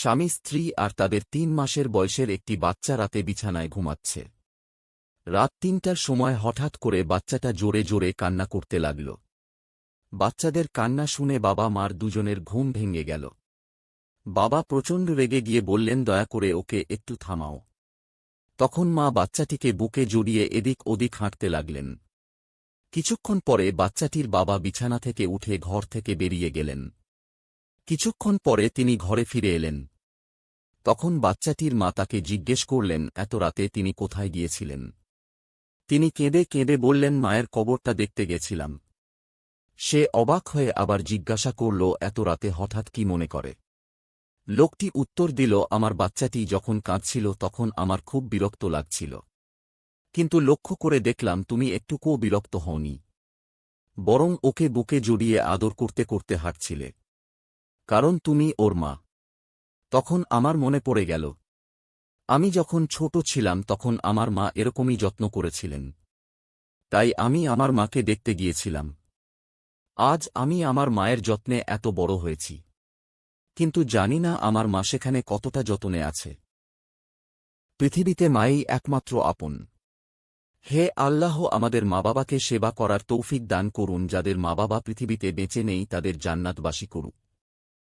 স্বামী, স্ত্রী আর তাদের তিন মাসের বয়সের একটি বাচ্চা রাতে বিছানায় ঘুমাচ্ছে। রাত তিনটার সময় হঠাৎ করে বাচ্চাটা জোরে জোরে কান্না করতে লাগল। বাচ্চাদের কান্না শুনে বাবা মার দুজনের ঘুম ভেঙে গেল। বাবা প্রচণ্ড রেগে গিয়ে বললেন, দয়া করে ওকে একটু থামাও। তখন মা বাচ্চাটিকে বুকে জড়িয়ে এদিক ওদিক হাঁটতে লাগলেন। কিছুক্ষণ পরে বাচ্চাটির বাবা বিছানা থেকে উঠে ঘর থেকে বেরিয়ে গেলেন। কিছুক্ষণ পরে তিনি ঘরে ফিরে এলেন। তখন বাচ্চাটির মা তাকে জিজ্ঞেস করলেন, এত রাতে তিনি কোথায় গিয়েছিলেন? তিনি কেঁদে কেঁদে বললেন, মায়ের কবরটা দেখতে গেছিলাম। সে অবাক হয়ে আবার জিজ্ঞাসা করল, এত রাতে হঠাৎ কি মনে করে? লোকটি উত্তর দিল, আমার বাচ্চাটি যখন কাঁদছিল তখন আমার খুব বিরক্ত লাগছিল। কিন্তু লক্ষ্য করে দেখলাম, তুমি একটুকুও বিরক্ত হওনি। বরং ওকে বুকে জড়িয়ে আদর করতে করতে হাঁটছিলে। কারণ তুমি ওর মা। তখন আমার মনে পড়ে গেল। আমি যখন ছোট ছিলাম তখন আমার মা এরকমই যত্ন করেছিলেন। তাই আমি আমার মাকে দেখতে গিয়েছিলাম। আজ আমি আমার মায়ের যত্নে এত বড় হয়েছি। কিন্তু জানি না আমার মা সেখানে কতটা যতনে আছে। পৃথিবীতে মাই একমাত্র আপন। হে আল্লাহ, আমাদের মা বাবাকে সেবা করার তৌফিক দান করুন যাদের মা বাবা পৃথিবীতে বেঁচে নেই তাদের জান্নাতবাসী করুক।